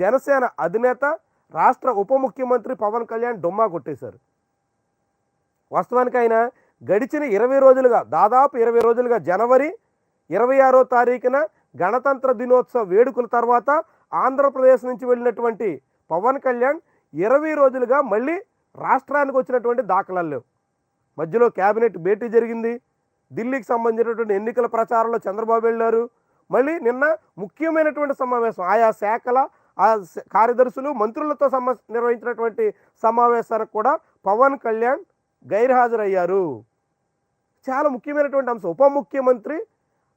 జనసేన అధినేత రాష్ట్ర ఉప ముఖ్యమంత్రి పవన్ కళ్యాణ్ డొమ్మా కొట్టేశారు. వాస్తవానికి ఆయన గడిచిన ఇరవై రోజులుగా దాదాపు ఇరవై రోజులుగా జనవరి ఇరవై ఆరో తారీఖున గణతంత్ర దినోత్సవ వేడుకల తర్వాత ఆంధ్రప్రదేశ్ నుంచి వెళ్ళినటువంటి పవన్ కళ్యాణ్ ఇరవై రోజులుగా మళ్ళీ రాష్ట్రానికి వచ్చినటువంటి దాఖలాలు లేవు. మధ్యలో కేబినెట్ భేటీ జరిగింది. ఢిల్లీకి సంబంధించినటువంటి ఎన్నికల ప్రచారంలో చంద్రబాబు వెళ్ళారు. మళ్ళీ నిన్న ముఖ్యమైనటువంటి సమావేశం ఆయా శాఖల ఆ కార్యదర్శులు మంత్రులతో సమ నిర్వహించినటువంటి సమావేశానికి కూడా పవన్ కళ్యాణ్ గైర్హాజరయ్యారు. చాలా ముఖ్యమైనటువంటి అంశం. ఉప ముఖ్యమంత్రి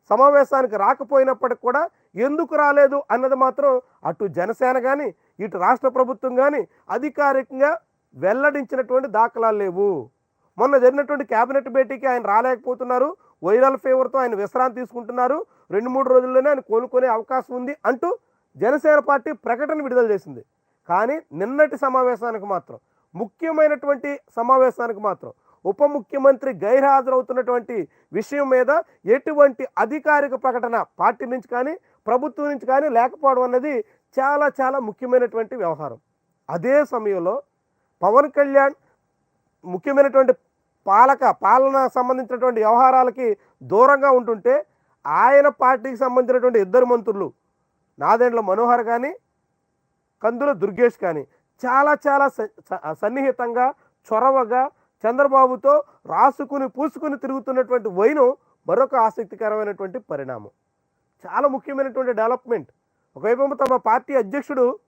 సమావేశానికి రాకపోయినప్పటికి కూడా ఎందుకు రాలేదు అన్నది మాత్రం అటు జనసేన కానీ ఇటు రాష్ట్ర ప్రభుత్వం కానీ అధికారికంగా వెల్లడించినటువంటి దాఖలాలు లేవు. మొన్న జరిగినటువంటి కేబినెట్ భేటీకి ఆయన రాలేకపోతున్నారు. వైరల్ ఫీవర్తో ఆయన విశ్రాంతి తీసుకుంటున్నారు. రెండు మూడు రోజుల్లోనే ఆయన కోలుకునే అవకాశం ఉంది అంటూ జనసేన పార్టీ ప్రకటన విడుదల చేసింది. కానీ నిన్నటి సమావేశానికి మాత్రం ముఖ్యమైనటువంటి సమావేశానికి మాత్రం ఉప ముఖ్యమంత్రి గైర్హాజరవుతున్నటువంటి విషయం మీద ఎటువంటి అధికారిక ప్రకటన పార్టీ నుంచి కానీ ప్రభుత్వం నుంచి కానీ లేకపోవడం అన్నది చాలా చాలా ముఖ్యమైనటువంటి వ్యవహారం. అదే సమయంలో పవన్ కళ్యాణ్ ముఖ్యమైనటువంటి పాలక పాలన సంబంధించినటువంటి వ్యవహారాలకి దూరంగా ఉంటుంటే ఆయన పార్టీకి సంబంధించినటువంటి ఇద్దరు మంత్రులు నాదెండ్ల మనోహర్ కానీ కందుల దుర్గేష్ కానీ చాలా చాలా స- స- సన్నిహితంగా చొరవగా చంద్రబాబుతో రాసుకుని పూసుకుని తిరుగుతున్నటువంటి వైను మరొక ఆసక్తికరమైనటువంటి పరిణామం. చాలా ముఖ్యమైనటువంటి డెవలప్మెంట్. ఒకవైపు తమ పార్టీ అధ్యక్షుడు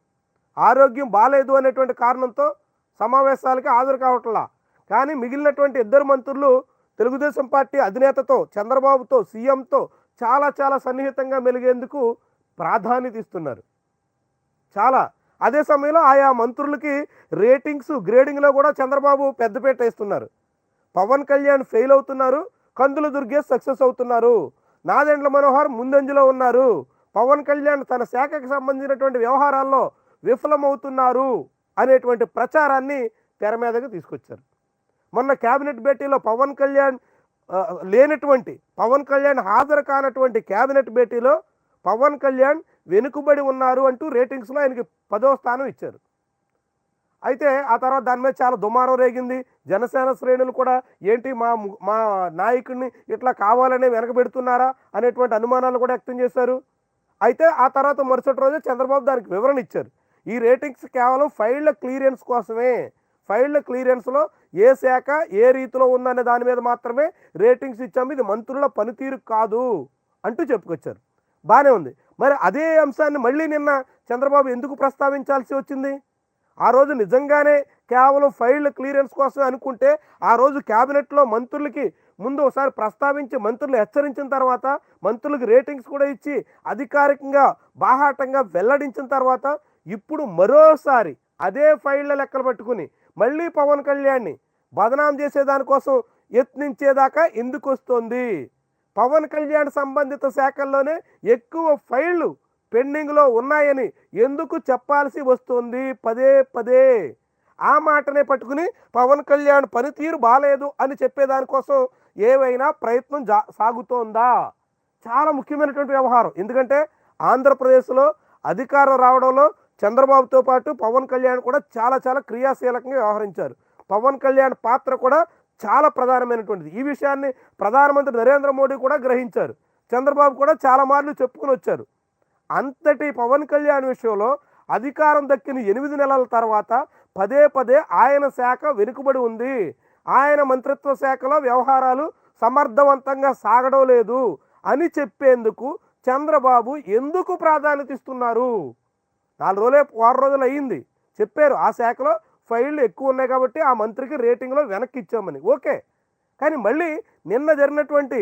ఆరోగ్యం బాగాలేదు అనేటువంటి కారణంతో సమావేశాలకి హాజరు కావట్లా. కానీ మిగిలినటువంటి ఇద్దరు మంత్రులు తెలుగుదేశం పార్టీ అధినేతతో చంద్రబాబుతో సీఎంతో చాలా చాలా సన్నిహితంగా మెలిగేందుకు ప్రాధాన్యత ఇస్తున్నారు. చాలా. అదే సమయంలో ఆయా మంత్రులకి రేటింగ్స్ గ్రేడింగ్లో కూడా చంద్రబాబు పెద్దపేట వేస్తున్నారు. పవన్ కళ్యాణ్ ఫెయిల్ అవుతున్నారు. కందుల దుర్గేష్ సక్సెస్ అవుతున్నారు. నాదెండ్ల మనోహర్ ముందంజలో ఉన్నారు. పవన్ కళ్యాణ్ తన శాఖకు సంబంధించినటువంటి వ్యవహారాల్లో విఫలమవుతున్నారు అనేటువంటి ప్రచారాన్ని తెర మీదకు తీసుకొచ్చారు. మొన్న కేబినెట్ భేటీలో పవన్ కళ్యాణ్ లేనటువంటి పవన్ కళ్యాణ్ హాజరు కానటువంటి కేబినెట్ భేటీలో పవన్ కళ్యాణ్ వెనుకబడి ఉన్నారు అంటూ రేటింగ్స్లో ఆయనకి పదో స్థానం ఇచ్చారు. అయితే ఆ తర్వాత దాని మీద చాలా దుమారం రేగింది. జనసేన శ్రేణులు కూడా ఏంటి మా మా నాయకుడిని ఇట్లా కావాలనే వెనకబెడుతున్నారా అనేటువంటి అనుమానాలు కూడా వ్యక్తం చేశారు. అయితే ఆ తర్వాత మరుసటి రోజే చంద్రబాబు దానికి వివరణ ఇచ్చారు. ఈ రేటింగ్స్ కేవలం ఫైళ్ళ క్లియరెన్స్ కోసమే ఫైళ్ళ క్లియరెన్స్లో ఏ శాఖ ఏ రీతిలో ఉందనే దాని మీద మాత్రమే రేటింగ్స్ ఇచ్చాము. ఇది మంత్రుల పనితీరు కాదు అంటూ చెప్పుకొచ్చారు. బాగానే ఉంది. మరి అదే అంశాన్ని మళ్ళీ నిన్న చంద్రబాబు ఎందుకు ప్రస్తావించాల్సి వచ్చింది? ఆ రోజు నిజంగానే కేవలం ఫైళ్ళ క్లియరెన్స్ కోసం అనుకుంటే ఆ రోజు క్యాబినెట్లో మంత్రులకి ముందు ఒకసారి ప్రస్తావించి మంత్రులు హెచ్చరించిన తర్వాత మంత్రులకు రేటింగ్స్ కూడా ఇచ్చి అధికారికంగా బాహాటంగా వెల్లడించిన తర్వాత ఇప్పుడు మరోసారి అదే ఫైళ్ళ లెక్కలు పట్టుకుని మళ్ళీ పవన్ కళ్యాణ్ని బదనాం చేసేదానికోసం యత్నించేదాకా ఎందుకు వస్తుంది? పవన్ కళ్యాణ్ సంబంధిత శాఖల్లోనే ఎక్కువ ఫైళ్ళు పెండింగ్లో ఉన్నాయని ఎందుకు చెప్పాల్సి వస్తుంది? పదే పదే. ఆ మాటనే పట్టుకుని పవన్ కళ్యాణ్ పనితీరు బాలేదు అని చెప్పేదానికోసం ఏవైనా ప్రయత్నం జా సాగుతోందా? చాలా ముఖ్యమైనటువంటి వ్యవహారం. ఎందుకంటే ఆంధ్రప్రదేశ్లో అధికారం రావడంలో చంద్రబాబుతో పాటు పవన్ కళ్యాణ్ కూడా చాలా చాలా క్రియాశీలకంగా వ్యవహరించారు. పవన్ కళ్యాణ్ పాత్ర కూడా చాలా ప్రధానమైనటువంటిది. ఈ విషయాన్ని ప్రధానమంత్రి నరేంద్ర మోడీ కూడా గ్రహించారు. చంద్రబాబు కూడా చాలా మార్లు చెప్పుకుని వచ్చారు. అంతటి పవన్ కళ్యాణ్ విషయంలో అధికారం దక్కిన ఎనిమిది నెలల తర్వాత పదే పదే ఆయన శాఖ వెనుకబడి ఉంది. ఆయన మంత్రిత్వ శాఖలో వ్యవహారాలు సమర్థవంతంగా సాగడం లేదు అని చెప్పేందుకు చంద్రబాబు ఎందుకు ప్రాధాన్యత ఇస్తున్నారు? నాలుగు రోజులే వారం రోజులు అయ్యింది. చెప్పారు ఆ శాఖలో ఫైళ్ళు ఎక్కువ ఉన్నాయి కాబట్టి ఆ మంత్రికి రేటింగ్లో వెనక్కి ఇచ్చామని. ఓకే. కానీ మళ్ళీ నిన్న జరిగినటువంటి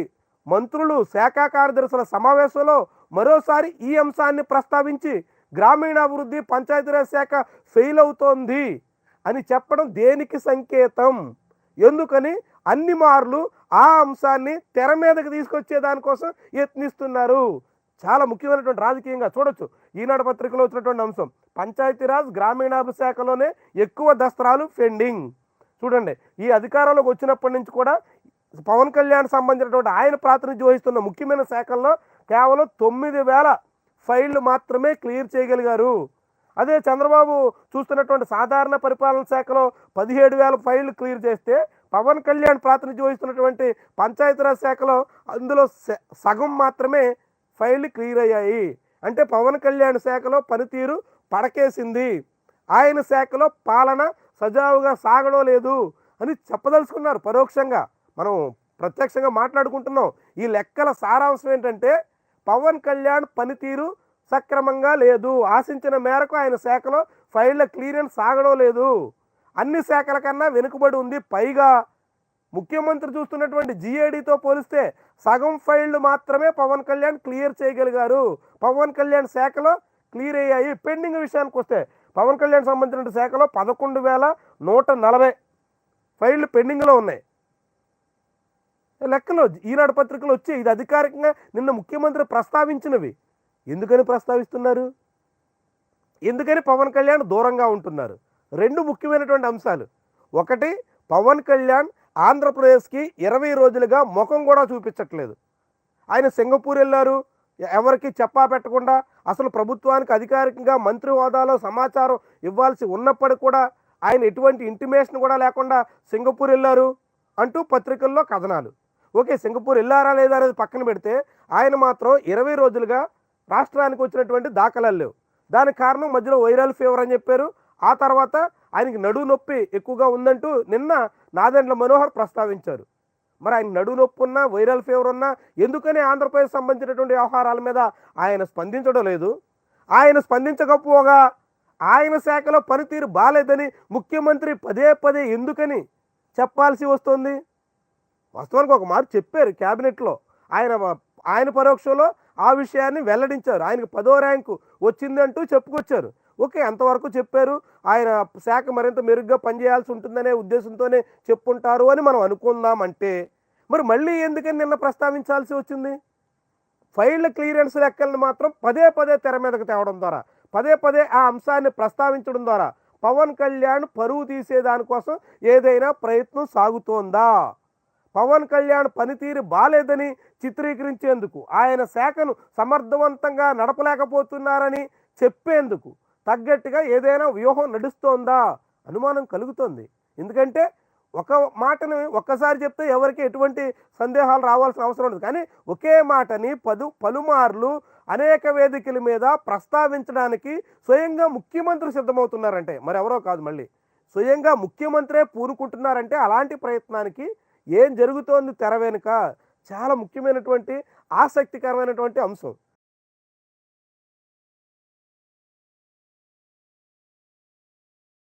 మంత్రులు శాఖ కార్యదర్శుల సమావేశంలో మరోసారి ఈ అంశాన్ని ప్రస్తావించి గ్రామీణాభివృద్ధి పంచాయతీరాజ్ శాఖ ఫెయిల్ అవుతోంది అని చెప్పడం దేనికి సంకేతం? ఎందుకని? అన్ని మార్లు ఆ అంశాన్ని తెర మీదకి తీసుకొచ్చే దానికోసం యత్నిస్తున్నారు. చాలా ముఖ్యమైనటువంటి రాజకీయంగా చూడొచ్చు. ఈనాడు పత్రికలో వచ్చినటువంటి అంశం పంచాయతీరాజ్ గ్రామీణాభివృద్ధి శాఖలోనే ఎక్కువ దస్త్రాలు పెండింగ్. చూడండి ఈ అధికారంలోకి వచ్చినప్పటి నుంచి కూడా పవన్ కళ్యాణ్ సంబంధించినటువంటి ఆయన ప్రాతినిధ్యం వహిస్తున్న ముఖ్యమైన శాఖల్లో కేవలం తొమ్మిది వేల ఫైళ్ళు మాత్రమే క్లియర్ చేయగలిగారు. అదే చంద్రబాబు చూస్తున్నటువంటి సాధారణ పరిపాలన శాఖలో పదిహేడు వేల ఫైళ్ళు క్లియర్ చేస్తే పవన్ కళ్యాణ్ ప్రాతినిధ్యం వహిస్తున్నటువంటి పంచాయతీరాజ్ శాఖలో అందులో స- సగం మాత్రమే ఫైళ్ళు క్లియర్ అయ్యాయి. అంటే పవన్ కళ్యాణ్ శాఖలో పనితీరు పడకేసింది. ఆయన శాఖలో పాలన సజావుగా సాగడం లేదు అని చెప్పదలుచుకున్నారు పరోక్షంగా. మనం ప్రత్యక్షంగా మాట్లాడుకుంటున్నాం. ఈ లెక్కల సారాంశం ఏంటంటే పవన్ కళ్యాణ్ పనితీరు సక్రమంగా లేదు. ఆశించిన మేరకు ఆయన శాఖలో ఫైళ్ళ క్లియరెన్స్ సాగడం లేదు అన్ని శాఖల కన్నా వెనుకబడి ఉంది. పైగా ముఖ్యమంత్రి చూస్తున్నటువంటి జీఏడీతో పోలిస్తే సగం ఫైళ్ళు మాత్రమే పవన్ కళ్యాణ్ క్లియర్ చేయగలిగారు. పవన్ కళ్యాణ్ శాఖలో క్లియర్ అయ్యాయి. పెండింగ్ విషయానికి వస్తే పవన్ కళ్యాణ్ సంబంధించిన శాఖలో పదకొండు వేల నూట నలభై ఫైళ్ళు పెండింగ్లో ఉన్నాయి. లెక్కలో ఈనాడు పత్రికలు వచ్చి ఇది అధికారికంగా నిన్న ముఖ్యమంత్రి ప్రస్తావించినవి. ఎందుకని ప్రస్తావిస్తున్నారు? ఎందుకని పవన్ కళ్యాణ్ దూరంగా ఉంటున్నారు? రెండు ముఖ్యమైనటువంటి అంశాలు. ఒకటి పవన్ కళ్యాణ్ ఆంధ్రప్రదేశ్కి ఇరవై రోజులుగా ముఖం కూడా చూపించట్లేదు. ఆయన సింగపూర్ వెళ్ళారు. ఎవరికి చెప్పా పెట్టకుండా అసలు ప్రభుత్వానికి అధికారికంగా మంత్రి హోదాలో సమాచారం ఇవ్వాల్సి ఉన్నప్పటికీ కూడా ఆయన ఎటువంటి ఇంటిమేషన్ కూడా లేకుండా సింగపూర్ వెళ్ళారు అంటూ పత్రికల్లో కథనాలు. ఓకే సింగపూర్ వెళ్ళారా లేదా అనేది పక్కన పెడితే ఆయన మాత్రం ఇరవై రోజులుగా రాష్ట్రానికి వచ్చినటువంటి దాఖలాలు లేవు. దానికి కారణం మధ్యలో వైరల్ ఫీవర్ అని చెప్పారు. ఆ తర్వాత ఆయనకి నడువు నొప్పి ఎక్కువగా ఉందంటూ నిన్న నాదెండ్ల మనోహర్ ప్రస్తావించారు. మరి ఆయన నడువు నొప్పి ఉన్నా వైరల్ ఫీవర్ ఉన్నా ఎందుకని ఆంధ్రప్రదేశ్ సంబంధించినటువంటి వ్యవహారాల మీద ఆయన స్పందించడం లేదు. ఆయన స్పందించకపోగా ఆయన శాఖలో పనితీరు బాలేదని ముఖ్యమంత్రి పదే పదే ఎందుకని చెప్పాల్సి వస్తుంది? వాస్తవానికి ఒక మాట చెప్పారు క్యాబినెట్లో. ఆయన ఆయన పరోక్షంలో ఆ విషయాన్ని వెల్లడించారు. ఆయనకు పదో ర్యాంకు వచ్చిందంటూ చెప్పుకొచ్చారు. ఓకే అంతవరకు చెప్పారు. ఆయన శాఖ మరింత మెరుగ్గా పనిచేయాల్సి ఉంటుందనే ఉద్దేశంతోనే చెప్పుంటారు అని మనం అనుకుందామంటే మరి మళ్ళీ ఎందుకని నిన్న ప్రస్తావించాల్సి వచ్చింది? ఫైళ్ళ క్లియరెన్స్ లెక్కలను మాత్రం పదే పదే తెర మీదకు తేవడం ద్వారా పదే పదే ఆ అంశాన్ని ప్రస్తావించడం ద్వారా పవన్ కళ్యాణ్ పరువు తీసేదానికోసం ఏదైనా ప్రయత్నం సాగుతోందా? పవన్ కళ్యాణ్ పనితీరు బాలేదని చిత్రీకరించేందుకు ఆయన శాఖను సమర్థవంతంగా నడపలేకపోతున్నారని చెప్పేందుకు తగ్గట్టుగా ఏదైనా వ్యూహం నడుస్తోందా? అనుమానం కలుగుతోంది. ఎందుకంటే ఒక మాటని ఒక్కసారి చెప్తే ఎవరికి ఎటువంటి సందేహాలు రావాల్సిన అవసరం ఉండదు. కానీ ఒకే మాటని పదు పలుమార్లు అనేక వేదికల మీద ప్రస్తావించడానికి స్వయంగా ముఖ్యమంత్రి సిద్ధమవుతున్నారంటే మరి ఎవరో కాదు మళ్ళీ. స్వయంగా ముఖ్యమంత్రే పూనుకుంటున్నారంటే అలాంటి ప్రయత్నానికి ఏం జరుగుతోంది తెర వెనుక చాలా ముఖ్యమైనటువంటి ఆసక్తికరమైనటువంటి అంశం.